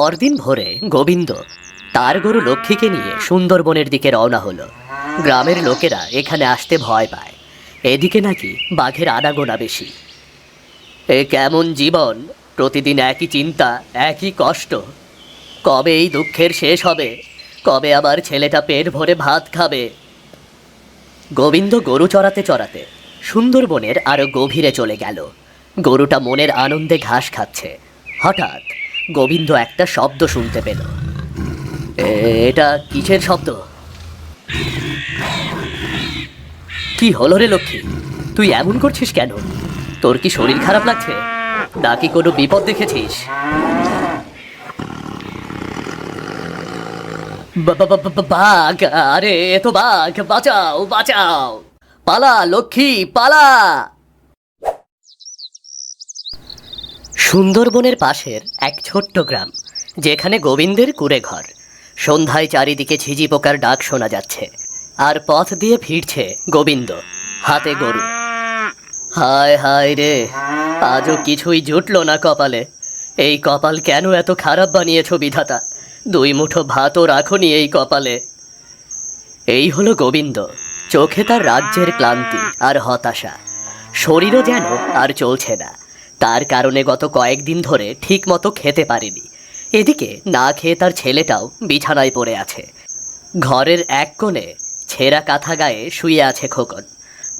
পরদিন ভোরে গোবিন্দ তার গরু লক্ষ্মীকে নিয়ে সুন্দরবনের দিকে রওনা হলো। গ্রামের লোকেরা এখানে আসতে ভয় পায়। এদিকে নাকি বাঘের আনাগোনা বেশি। এ কেমন জীবন? প্রতিদিন একই চিন্তা, একই কষ্ট। কবে এই দুঃখের শেষ হবে? কবে আবার ছেলেটা পেট ভরে ভাত খাবে? গোবিন্দ গরু চড়াতে চড়াতে সুন্দরবনের আরও গভীরে চলে গেল। গরুটা মনের আনন্দে ঘাস খাচ্ছে। হঠাৎ গোবিন্দ একটা শব্দ শুনতে পেল। এটা কিসের শব্দ? কি হলো রে লক্ষ্মী? তুই এমন করছিস কেন? তোর কি শরীর খারাপ লাগছে? নাকি কোনো বিপদ দেখেছিস? বাঘ, আরে এ তো বাঘ, বাঁচাও বাঁচাও। পালা, লক্ষ্মী, পালা! সুন্দরবনের পাশের এক ছোট্ট গ্রাম, যেখানে গোবিন্দের কুড়ে ঘর। সন্ধ্যায় চারিদিকে ঝিঝি পোকার ডাক শোনা যাচ্ছে, আর পথ দিয়ে ফিরছে গোবিন্দ, হাতে গরু। হায় হায় রে, আজও কিছুই জুটলো না কপালে। এই কপাল কেন এত খারাপ বানিয়েছো বিধাতা? দুই মুঠো ভাতও রাখনি এই কপালে। এই হলো গোবিন্দ, চোখে তার রাজ্যের ক্লান্তি আর হতাশা। শরীরও যেন আর চলছে না। তার কারণে গত কয়েকদিন ধরে ঠিক মতো খেতে পারেনি। এদিকে না খেয়ে তার ছেলেটাও বিছানায় পড়ে আছে। ঘরের এক কোণে ছেঁড়া কাঁথা গায়ে শুয়ে আছে খোকন।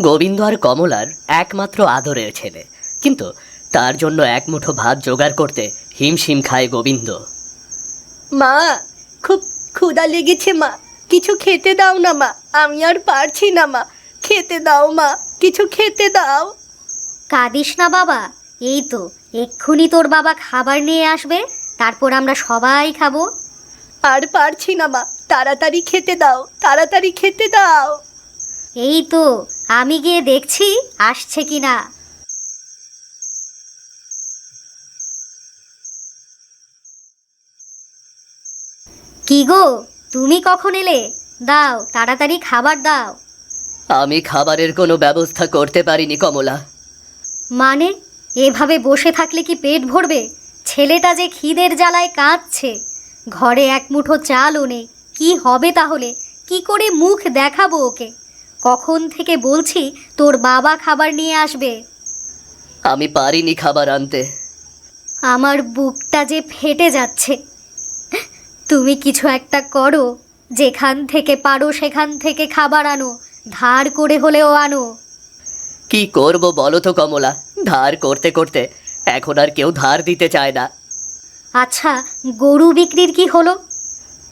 গোবিন্দ আর কমলার একমাত্র আদরের ছেলে। কিন্তু তার জন্য এক মুঠো ভাত জোগাড় করতে হিমশিম খায় গোবিন্দ। মা খুব ক্ষুধা লেগেছে মা। কিছু খেতে দাও না মা। আমি আর পারছি না মা। খেতে দাও মা। কিছু খেতে দাও। কাঁদিস না বাবা। এই তো এক্ষুনি তোর বাবা খাবার নিয়ে আসবে তারপর আমরা সবাই খাব। আর পারছি না মা। তাড়াতাড়ি খেতে দাও তাড়াতাড়ি খেতে দাও। এই তো আমি গিয়ে দেখছি আসছে কি না। কি গো তুমি কখন এলে? দাও তাড়াতাড়ি খাবার দাও। আমি খাবারের কোনো ব্যবস্থা করতে পারিনি কমলা। মানে? এভাবে বসে থাকলে কি পেট ভরবে? ছেলেটা যে খিদের জ্বালায় কাঁদছে। ঘরে এক মুঠো চালও নেই। কি হবে তাহলে? কি করে মুখ দেখাবো ওকে? কখন থেকে বলছি তোর বাবা খাবার নিয়ে আসবে? আমি পারিনি খাবার আনতে। আমার বুকটা যে ফেটে যাচ্ছে। তুমি কিছু একটা করো। যেখান থেকে পারো সেখান থেকে খাবার আনো। ধার করে হলেও আনো। কি করব বলো তো কমলা? ধার করতে করতে এখন আর কেউ ধার দিতে চায় না। আচ্ছা গরু বিক্রির কি হলো?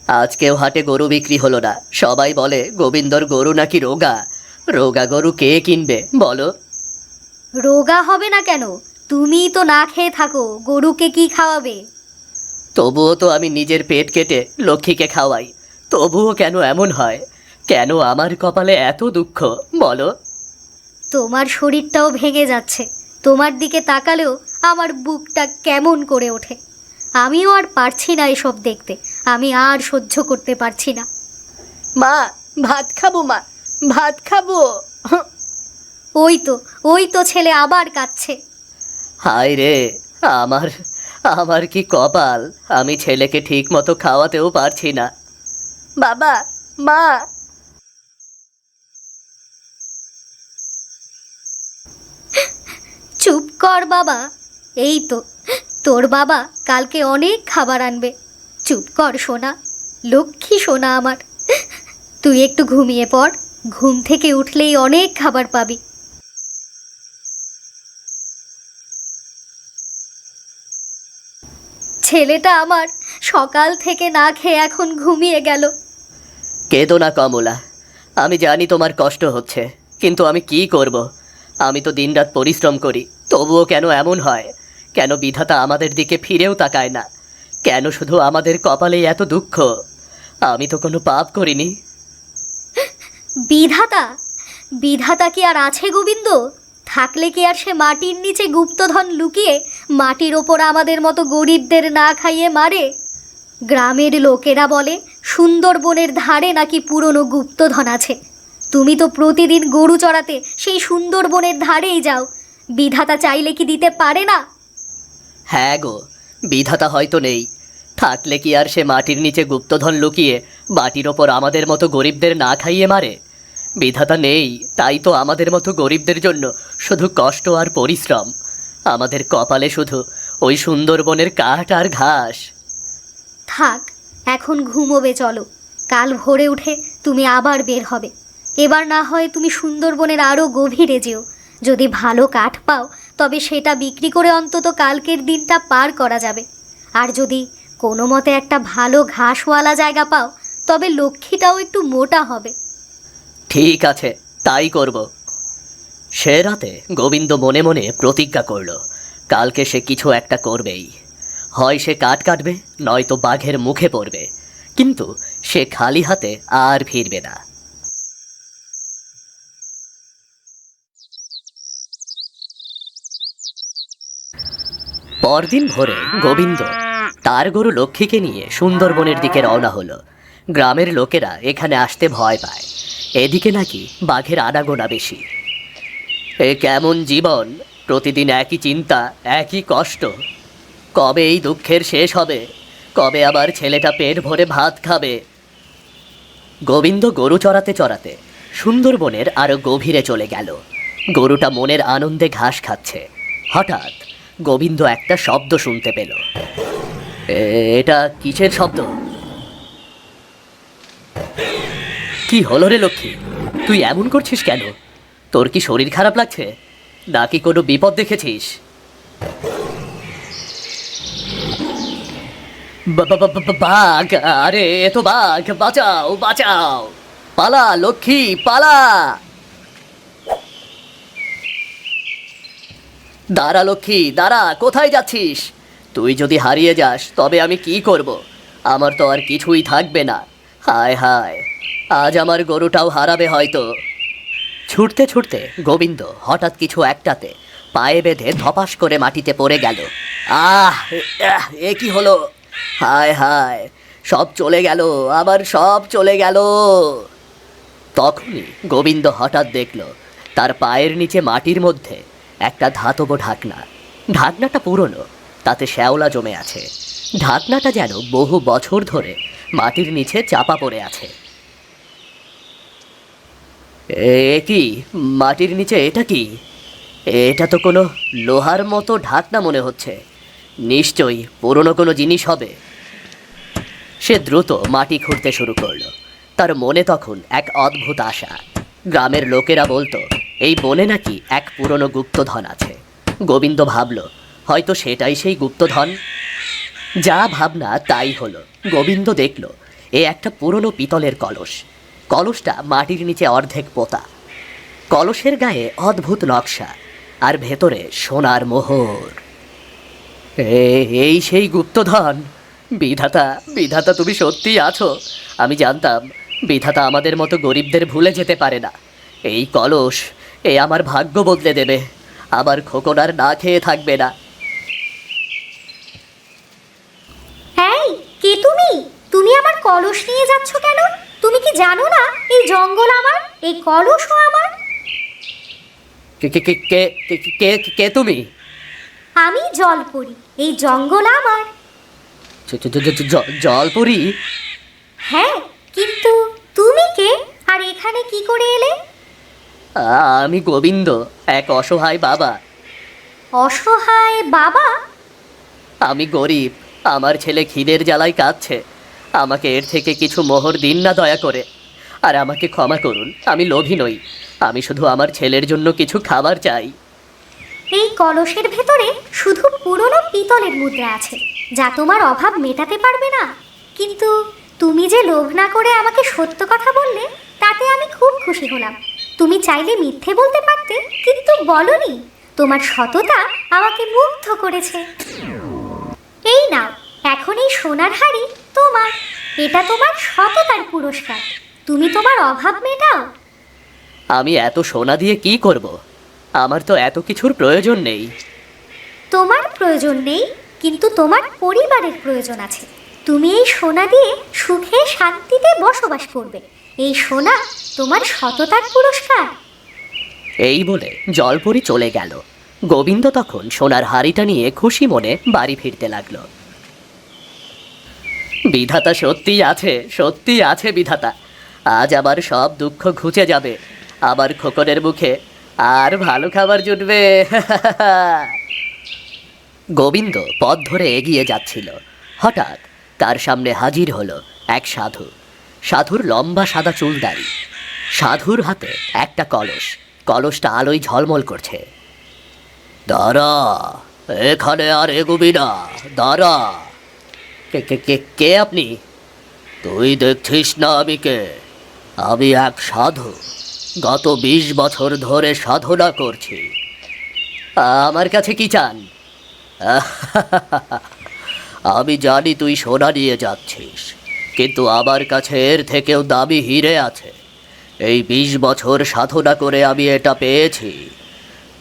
আজকেও হাটে গরু বিক্রি হলো না। সবাই বলে গোবিন্দর গরু নাকি রোগা? রোগা গরু কে কিনবে? বলো। রোগা হবে না কেন? তুমি তো না খেয়ে থাকো গরুকে কি খাওয়াবে? তবুও তো আমি নিজের পেট কেটে লক্ষ্মীকে খাওয়াই। তবুও কেন এমন হয়? কেন আমার কপালে এত দুঃখ? বলো। তোমার শরীরটাও ভেঙে যাচ্ছে। তোমার দিকে তাকালেও আমার বুকটা কেমন করে ওঠে। আমিও আর পারছি না এসব দেখতে। আমি আর সহ্য করতে পারছি না। মা ভাত খাব মা ভাত খাব। ওই তো ওই তো ছেলে আবার কাঁদছে। হায় রে আমার আমার কি কপাল? আমি ছেলেকে ঠিক মতো খাওয়াতেও পারছি না। বাবা মা চুপ কর বাবা। এই তো, তোর বাবা কালকে অনেক খাবার আনবে। চুপ কর সোনা, লক্ষ্মী সোনা আমার। তুই একটু ঘুমিয়ে পড়, ঘুম থেকে উঠলেই অনেক খাবার পাবি। ছেলেটা আমার সকাল থেকে না খেয়ে এখন ঘুমিয়ে গেল। কেঁদো না কমলা, আমি জানি তোমার কষ্ট হচ্ছে, কিন্তু আমি কি করব? আমি তো দিনরাত পরিশ্রম করি। তবুও কেন এমন হয়? কেন বিধাতা আমাদের দিকে ফিরেও তাকায় না? কেন শুধু আমাদের কপালে এত দুঃখ? আমি তো কোনো পাপ করিনি। বিধাতা বিধাতা কি আর আছে গোবিন্দ? থাকলে কি আর সে মাটির নিচে গুপ্তধন লুকিয়ে মাটির ওপর আমাদের মতো গরিবদের না খাইয়ে মারে? গ্রামের লোকেরা বলে, সুন্দরবনের ধারে নাকি পুরনো গুপ্তধন আছে। তুমি তো প্রতিদিন গরু চড়াতে সেই সুন্দরবনের ধারেই যাও বিধাতা চাইলে কি দিতে পারে না? হ্যাঁ গো বিধাতা হয়তো নেই। থাকলে কি আর সে মাটির নিচে গুপ্তধন লুকিয়ে মাটির ওপর আমাদের মতো গরিবদের না খাইয়ে মারে? বিধাতা নেই তাই তো আমাদের মতো গরিবদের জন্য শুধু কষ্ট আর পরিশ্রম। আমাদের কপালে শুধু ওই সুন্দরবনের কাঠ আর ঘাস। থাক এখন ঘুমোবে চলো। কাল ভোরে উঠে তুমি আবার বের হবে। এবার না হয় তুমি সুন্দরবনের আরও গভীরে যেও। যদি ভালো কাঠ পাও, তবে সেটা বিক্রি করে অন্তত কালকের দিনটা পার করা যাবে। আর যদি কোনো মতে একটা ভালো ঘাসওয়ালা জায়গা পাও, তবে লক্ষ্মীটাও একটু মোটা হবে। ঠিক আছে, তাই করব। সে রাতে গোবিন্দ মনে মনে প্রতিজ্ঞা করল, কালকে সে কিছু একটা করবেই। হয় সে কাঠ কাটবে, নয়তো বাঘের মুখে পড়বে। কিন্তু সে খালি হাতে আর ফিরবে না। পরদিন ভোরে গোবিন্দ তার গরু লক্ষ্মীকে নিয়ে সুন্দরবনের দিকে রওনা হলো। গ্রামের লোকেরা এখানে আসতে ভয় পায়। এদিকে নাকি বাঘের আনাগোনা বেশি। এ কেমন জীবন? প্রতিদিন একই চিন্তা, একই কষ্ট। কবে এই দুঃখের শেষ হবে? কবে আবার ছেলেটা পেট ভরে ভাত খাবে? গোবিন্দ গরু চড়াতে চড়াতে সুন্দরবনের আরও গভীরে চলে গেল। গরুটা মনের আনন্দে ঘাস খাচ্ছে। হঠাৎ গোবিন্দ একটা শব্দ শুনতে পেল। এটা কিসের শব্দ? কি হলো রে লক্ষ্মী? তুই এমন করছিস কেন? তোর কি শরীর খারাপ লাগছে? নাকি কোনো বিপদ দেখেছিস? বাঘ, আরে, এ তো বাঘ, বাঁচাও বাঁচাও। পালা, লক্ষ্মী, পালা! দাঁড়া লক্ষ্মী, দাঁড়া, কোথায় যাচ্ছিস? তুই যদি হারিয়ে যাস, তবে আমি কি করব? আমার তো আর কিছুই থাকবে না। হায় হায়, আজ আমার গরুটাও হারাবে হয়তো। ছুটতে ছুটতে গোবিন্দ হঠাৎ কিছু একটাতে পায়ে বেঁধে ধপাস করে মাটিতে পড়ে গেল। আহ এ কি হলো? হায় হায়, সব চলে গেল, আবার সব চলে গেল। তখনই গোবিন্দ হঠাৎ দেখল, তার পায়ের নিচে মাটির মধ্যে একটা ধাতব ঢাকনা। ঢাকনাটা পুরনো, তাতে শ্যাওলা জমে আছে। ঢাকনাটা যেন বহু বছর ধরে মাটির নিচে চাপা পড়ে আছে। এ কি? মাটির নিচে এটা কি? এটা তো কোনো লোহার মতো ঢাকনা মনে হচ্ছে। নিশ্চয়ই পুরনো কোনো জিনিস হবে। সে দ্রুত মাটি খুঁড়তে শুরু করল। তার মনে তখন এক অদ্ভুত আশা। গ্রামের লোকেরা বলতো এই বনে নাকি এক পুরনো গুপ্তধন আছে। গোবিন্দ ভাবল, হয়তো সেটাই সেই গুপ্তধন? যা ভাবনা তাই হলো। গোবিন্দ দেখল, এ একটা পুরনো পিতলের কলস। কলসটা মাটির নিচে অর্ধেক পোতা। কলসের গায়ে অদ্ভুত নকশা, আর ভেতরে সোনার মোহর। এই সেই গুপ্তধন? বিধাতা বিধাতা তুমি সত্যিই আছো? আমি জানতাম, বিধাতা আমাদের মতো গরিবদের ভুলে যেতে পারে না। এই কলস এ আমার ভাগ্য বদলে দেবে। আমার খোকনার না খেয়ে থাকবে না। এই কে তুমি? তুমি আমার কলস নিয়ে যাচ্ছ কেন? তুমি কি জানো না এই জঙ্গল আমার? এই কলসও আমার? কে কে কে- কে কে- কে- কে তুমি? আমি জল পড়ি এই জঙ্গল আমার। জ- জ- জ- জ- জ- জলপুরি? হ্যাঁ কিন্তু তুমি কে? আর এখানে কি করে এলে? আমি গোবিন্দ এক অসহায় বাবা। অসহায় বাবা? আমি গরিব আমার ছেলে খিদের জ্বালায় কাঁদছে। আমাকে এর থেকে কিছু মোহর দিন না দয়া করে। আর আমাকে ক্ষমা করুন আমি লোভী নই। আমি শুধু আমার ছেলের জন্য কিছু খাবার চাই। এই কলসের ভেতরে শুধু পুরনো পিতলের মুদ্রা আছে যা তোমার অভাব মেটাতে পারবে না। কিন্তু তুমি যে লোভ না করে আমাকে সত্য কথা বললে তাতে আমি খুব খুশি হলাম। তুমি চাইলে মিথ্যে বলতে পারতে কিন্তু বলনি। তোমার সততা আমাকে মুগ্ধ করেছে। এই নাও এখন এই সোনার হাড়ি তোমার। এটা তোমার সততার পুরস্কার। তুমি তোমার অভাব মেটাও। আমি এত সোনা দিয়ে কি করব? আমার তো এত কিছুর প্রয়োজন নেই। তোমার প্রয়োজন নেই কিন্তু তোমার পরিবারের প্রয়োজন আছে। তুমি এই সোনা দিয়ে সুখে শান্তিতে বসবাস করবে। এই সোনা, তোমার সততার পুরস্কার। এই বলে জলপরি চলে গেল। গোবিন্দ তখন সোনার হাড়িটা নিয়ে খুশি মনে বাড়ি ফিরতে লাগল। বিধাতা সত্যিই আছে সত্যিই আছে বিধাতা। আজ আবার সব দুঃখ ঘুচে যাবে। আবার খোকনের মুখে আর ভালো খাবার জুটবে। গোবিন্দ পথ ধরে এগিয়ে যাচ্ছিল। হঠাৎ তার সামনে হাজির হলো এক সাধু। সাধুর লম্বা সাদা চুলদারি সাধুর হাতে একটা কলস। কলসটা আলোয় ঝলমল করছে। দাঁড়া, এখানে আর এগুবি না। দাঁড়া। কে কে কে কে আপনি? তুই দেখছিস না আমি কে? আমি এক সাধু। গত বিশ বছর ধরে সাধনা করছি। আমার কাছে কি চান? আমি জানি তুই সোনা নিয়ে যাচ্ছিস। কিন্তু আমার কাছে এর থেকেও দামি হিরে আছে। এই বিশ বছর সাধনা করে আমি এটা পেয়েছি।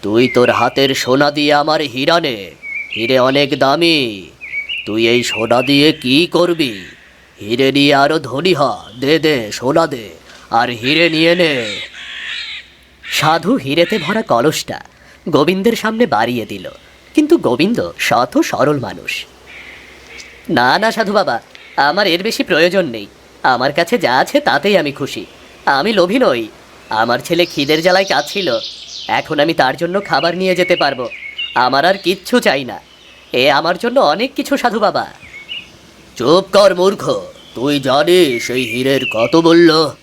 তুই তোর হাতের সোনা দিয়ে আমার হীরা নে হিরে অনেক দামি। তুই এই সোনা দিয়ে কি করবি? হিরে নিয়ে আরও ধনী হ, দে দে, সোনা দে, আর হিরে নিয়ে নে। সাধু হিরেতে ভরা কলসটা গোবিন্দের সামনে বাড়িয়ে দিল। কিন্তু গোবিন্দ শত সরল মানুষ। না না, সাধু বাবা আমার এর বেশি প্রয়োজন নেই। আমার কাছে যা আছে তাতেই আমি খুশি। আমি লোভী নই। আমার ছেলে খিদের জ্বালায় কাঁদছিল। এখন আমি তার জন্য খাবার নিয়ে যেতে পারব। আমার আর কিচ্ছু চাই না। এ আমার জন্য অনেক কিছু, সাধু বাবা। চুপ কর, মূর্খ। তুই জানিস এই হীরের কত মূল্য?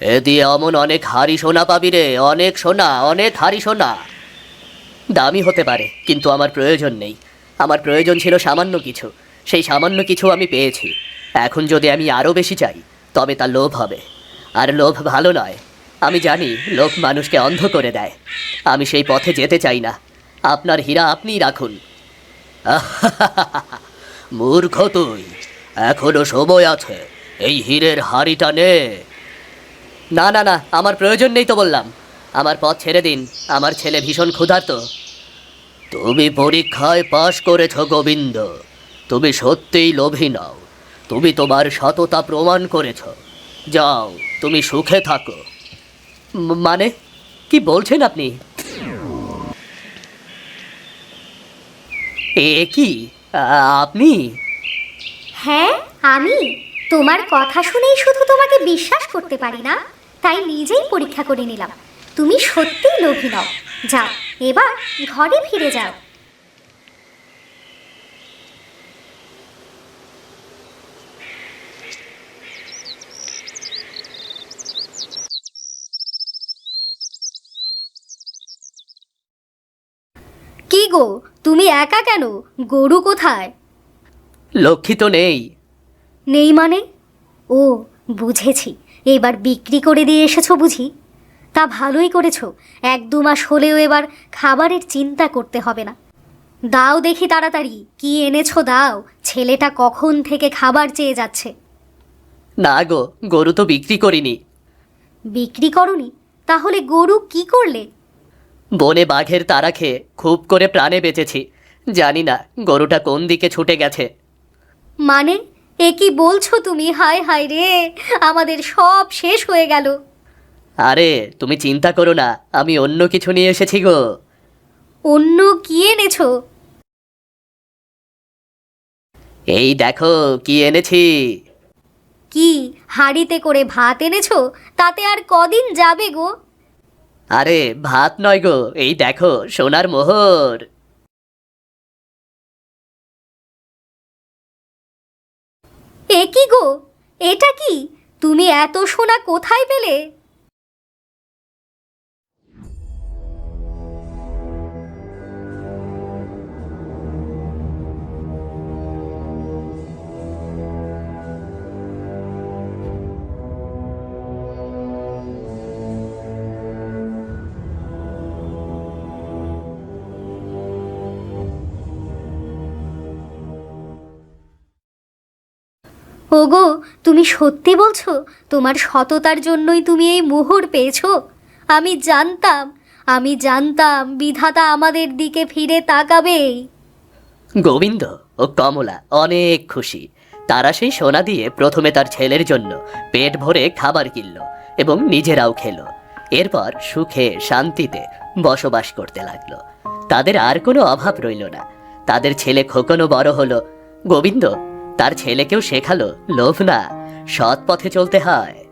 এ দিয়ে অমন অনেক হাড়ি সোনা পাবি রে। অনেক সোনা, অনেক হাড়ি সোনা। দামি হতে পারে, কিন্তু আমার প্রয়োজন নেই। আমার প্রয়োজন ছিল সামান্য কিছু। সেই সামান্য কিছু আমি পেয়েছি। এখন যদি আমি আরও বেশি চাই, তবে তা লোভ হবে। আর লোভ ভালো নয়। আমি জানি লোভ মানুষকে অন্ধ করে দেয়। আমি সেই পথে যেতে চাই না। আপনার হীরা আপনিই রাখুন। মূর্খ তুই! এখনও সময় আছে। এই হীরের হাড়িটা নে। না না না, আমার প্রয়োজন নেই তো বললাম। আমার পথ ছেড়ে দিন। আমার ছেলে ভীষণ ক্ষুধার্ত। তুমি পরীক্ষায় পাশ করেছ, গোবিন্দ। তুমি সত্যিই লোভী নাও। তুমি তোমার সততা প্রমাণ করেছ। যাও, তুমি সুখে থাকো। মানে কি বলছেন আপনি? এ কি? আপনি? হ্যাঁ আমি। তোমার কথা শুনেই শুধু তোমাকে বিশ্বাস করতে পারি না, তাই নিজেই পরীক্ষা করে নিলাম। তুমি সত্যিই লোভী নও। যাও, এবার ঘরে ফিরে যাও কি গো তুমি একা কেন? গরু কোথায়? লক্ষ্মী তো নেই। নেই মানে? ও বুঝেছি। এবার বিক্রি করে দিয়ে এসেছ বুঝি? তা ভালোই করেছ। এক দু মাস হলেও এবার খাবারের চিন্তা করতে হবে না। দাও দেখি তাড়াতাড়ি কি এনেছো দাও। ছেলেটা কখন থেকে খাবার চেয়ে যাচ্ছে? না গো গরু তো বিক্রি করিনি। বিক্রি করনি? তাহলে গরু কি করলে? বনে বাঘের তারা খেয়ে খুব করে প্রাণে বেঁচেছি। জানি না গরুটা কোন দিকে ছুটে গেছে। মানে এ কি বলছো তুমি? হায় হায় রে আমাদের সব শেষ হয়ে গেল। আরে তুমি চিন্তা করো না আমি অন্য কিছু নিয়ে এসেছি গো। অন্য কি এনেছো? এই দেখো কি এনেছি। কি হাঁড়িতে করে ভাত এনেছো? তাতে আর কদিন যাবে গো? আরে, ভাত নয় গো। এই দেখো, সোনার মোহর। এ কি গো? এটা কি? তুমি এত সোনা কোথায় পেলে? ওগো, তুমি সত্যি বলছো? তোমার সততার জন্যই তুমি এই মোহর পেয়েছ? আমি জানতাম আমি জানতাম বিধাতা আমাদের দিকে ফিরে তাকাবেই। গোবিন্দ ও কমলা অনেক খুশি। তারা সেই সোনা দিয়ে প্রথমে তার ছেলের জন্য পেট ভরে খাবার কিনল এবং নিজেরাও খেলো। এরপর সুখে, শান্তিতে বসবাস করতে লাগল। তাদের আর কোনো অভাব রইল না। তাদের ছেলে খোকনও বড় হলো। গোবিন্দ তার ছেলেকেও শেখালো লোভ না সৎ পথে চলতে হয়।